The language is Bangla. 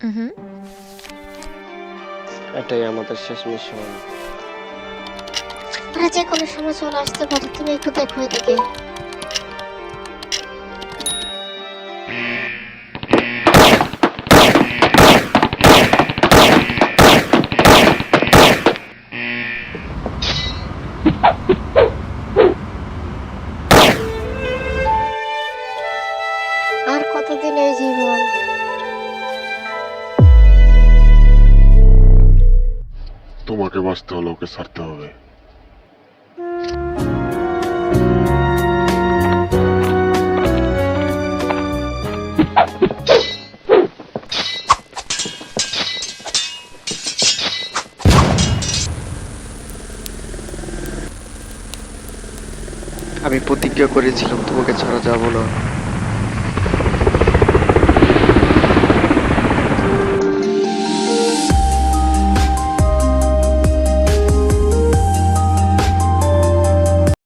হুম এটাই আমাদের শেষ মিশন ওরা যে কোনো সময় চলে আসতে পারে তুমি একটু দেখো এদিকে। আর কতদিন এই জীবন? তোমাকে বাঁচতে হলে ওকে ছাড়তে হবে। আমি প্রতিজ্ঞা করেছিলাম তোমাকে ছাড়া যাব না।